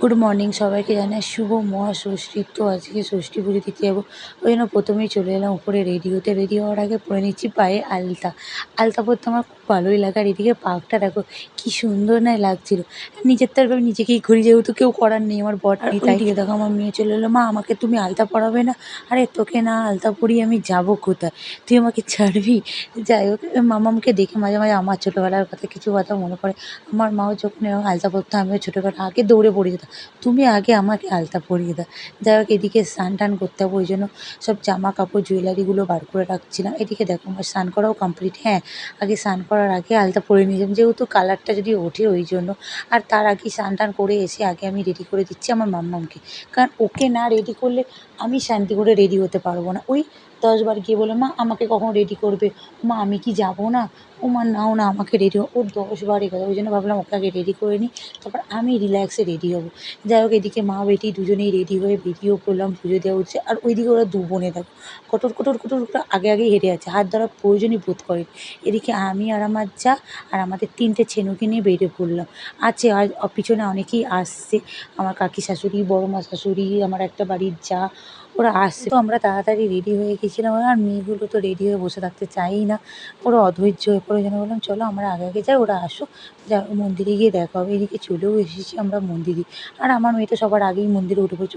Good morning সবাইকে জানাই শুভ মহা মহাষষ্ঠী। তো আজকে ষষ্ঠী পুজো দিতে যাব। ওই জন্য প্রথমেই চলে এলাম উপরে রেডি হতে রেডি হওয়ার আগে পরে নিচ্ছি পায়ে আলতা। আলতা পরতে আমার খুব ভালোই লাগে। আর এদিকে পাকটা দেখো কী সুন্দর না লাগছিল। নিজের তো আমি নিজেকেই ঘুরি যেহেতু কেউ করার নেই আমার বর। তাই দিকে দেখো আমার মেয়ে চলে এলো মা আমাকে তুমি আলতা পরাবে না? আরে তোকে না আলতা পরিয়ে আমি যাব কোথায়? তুই আমাকে ছাড়বি? যাই হোক মামামকে দেখে মাঝে মাঝে আমার ছোটোবেলার কথা কিছু কথা মনে পড়ে। আমার মাও যখন আলতা পরতো আমিও ছোটোবেলা আগে দৌড়ে পড়ে যেতাম। তুমি আগে আমাকে আলতা পরিয়ে দাও। যাই হোক, এদিকে স্নান টান করতে হবে, ওই জন্য সব জামা কাপড় জুয়েলারিগুলো বার করে রাখছিলাম। এদিকে দেখো, আমার স্নান করাও কমপ্লিট হ্যাঁ আগে স্নান করার আগে আলতা পরে নিয়েছিলাম, যেহেতু কালারটা যদি ওঠে ওই জন্য। আর তার আগে স্নান টান করে এসে আগে আমি রেডি করে দিচ্ছি আমার মাম্মামকে। কারণ ওকে না রেডি করলে আমি শান্তি করে রেডি হতে পারব না। ওই দশবার গিয়ে বলে মা, আমাকে কখন রেডি করবে? মা, আমি কি যাব না? ও মা নাও না, আমাকে রেডি ওর দশবার এ কথা ওই জন্য ভাবলাম ওকে আগে রেডি করে নিই, তারপর আমি রিল্যাক্সে রেডি হব। যাই হোক, এদিকে মা, বেটি দুজনেই রেডি হয়ে বেরিয়েও পড়লাম পুজো দেওয়া হচ্ছে, আর ওইদিকে ওরা দু বোনে দেখো কটর কটর কটর করে আগে আগেই হেঁটে যাচ্ছে, হাত ধরার প্রয়োজনই বোধ করে এদিকে আমি আর আমার যা, আর আমাদের তিনটে ছেনুকে নিয়ে বেরিয়ে পড়লাম। আছে, আর পিছনে অনেকেই আসছে, আমার কাকি শাশুড়ি, বড় মা শাশুড়ি, আমার একটা বাড়ির যা ওরা আসছে তো আমরা তাড়াতাড়ি রেডি হয়ে গেছিলাম আর মেয়েগুলো তো রেডি হয়ে বসে থাকতে চায়ই না। ওরা অধৈর্য হয়ে পড়ে। জন্য বললাম, চলো আমরা আগে আগে যাই, ওরা আসুক। যা, মন্দিরে গিয়ে দেখা হবে। এদিকে চলেও এসেছি আমরা মন্দিরে। আর আমার মেয়ে তো সবার আগেই মন্দিরে উঠে পড়ছে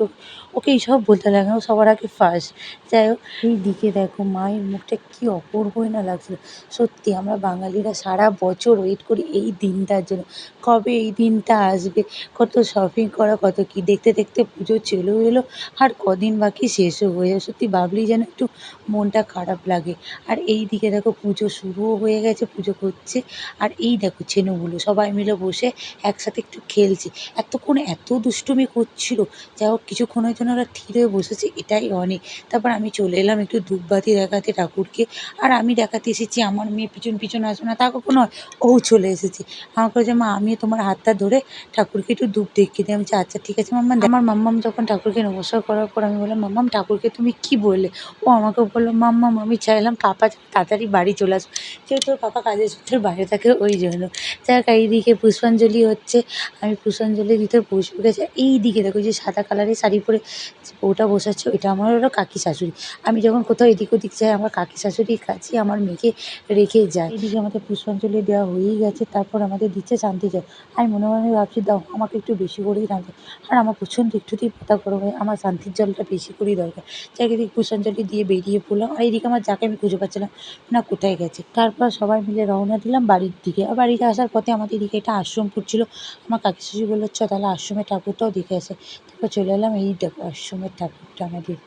ওকে এইসব বলতে লাগে ও সবার আগে ফার্স্ট যাই হোক, এই দিকে দেখো, মায়ের মুখটা কী অপূর্বই না লাগছিল। সত্যি আমরা বাঙালিরা সারা বছর ওয়েট করি এই দিনটার জন্য। কবে এই দিনটা আসবে? কত শপিং করা, কত কী? দেখতে দেখতে পুজো চলেও এলো। আর কদিন বাকি শেষও হয়ে যাবে সত্যি ভাবলেই যেন একটু মনটা খারাপ লাগে। আর এই দিকে দেখো পুজো শুরুও হয়ে গেছে, পুজো করছে। আর এই দেখো ছেনুগুলো সবাই মিলে বসে একসাথে একটু খেলছে। এতক্ষণ এত দুষ্টুমি করছিল। যাই হোক, কিছুক্ষণের জন্য ওরা থির হয়ে বসেছে, এটাই অনেক। তারপর আমি চলে এলাম একটু ধূপবাতি দেখাতে ঠাকুরকে। আর আমি দেখাতে এসেছি, আমার মেয়ে পিছন পিছন আসবে না, তা কখনো ও চলে এসেছে। আমাকে বলছে মা, আমিও তোমার হাতটা ধরে ঠাকুরকে একটু ধূপ দেখিয়ে দিই। আমি আচ্ছা ঠিক আছে, মাম্মা আমার মাম্মাম যখন ঠাকুরকে নমস্কার করার পর আমি বললাম মাম্মাম, ঠাকুরকে তুমি কি বললে? ও আমাকে বলল, মাম্মাম, আমি চাইলাম পাপা তাড়াতাড়ি বাড়ি চলে আসবে যেহেতু ওর পাপা কাজের সূত্রে বাইরে থাকে, ওই জন্য। যাই হোক এইদিকে পুষ্পাঞ্জলি হচ্ছে। আমি পুষ্পাঞ্জলি দিতে বসে গেছি এই দিকে দেখো যে সাদা কালারের শাড়ি পরে বউটা বসাচ্ছে, ওইটা আমার হলো কাকি শাশুড়ি। আমি যখন কোথাও এদিক ওদিক যাই, আমার কাকি শাশুড়ির কাছে আমার মেয়েকে রেখে যায় এদিকে আমাদের পুষ্পাঞ্জলি দেওয়া হয়েই গেছে, তারপর আমাদের দিচ্ছে শান্তি জল আমি মনে মনে ভাবছি, দাও, আমাকে একটু বেশি করেই শান্তি আর আমার প্রচণ্ড একটুতেই পাতা গরম হয়, আমার শান্তির জলটা বেশি করেই দরকার। চারিদিক পুষ্পাঞ্জলি দিয়ে বেরিয়ে পড়লাম। আর এইদিকে আমার যাকে আমি খুঁজে পাচ্ছিলাম, না কোথায় গেছে? তারপর সবাই মিলে রওনা দিলাম বাড়ির দিকে। আর বাড়িতে আসার পথে আমাদের এদিকে একটা আশ্রম পড়ছিল আমার কাকি শাশুড়ি বলল, চ তাহলে আশ্রমের ঠাকুরটাও দেখে আসে। তারপর চলে এলাম এই দেখো, আশ্রমের ঠাকুরটা আমাদের।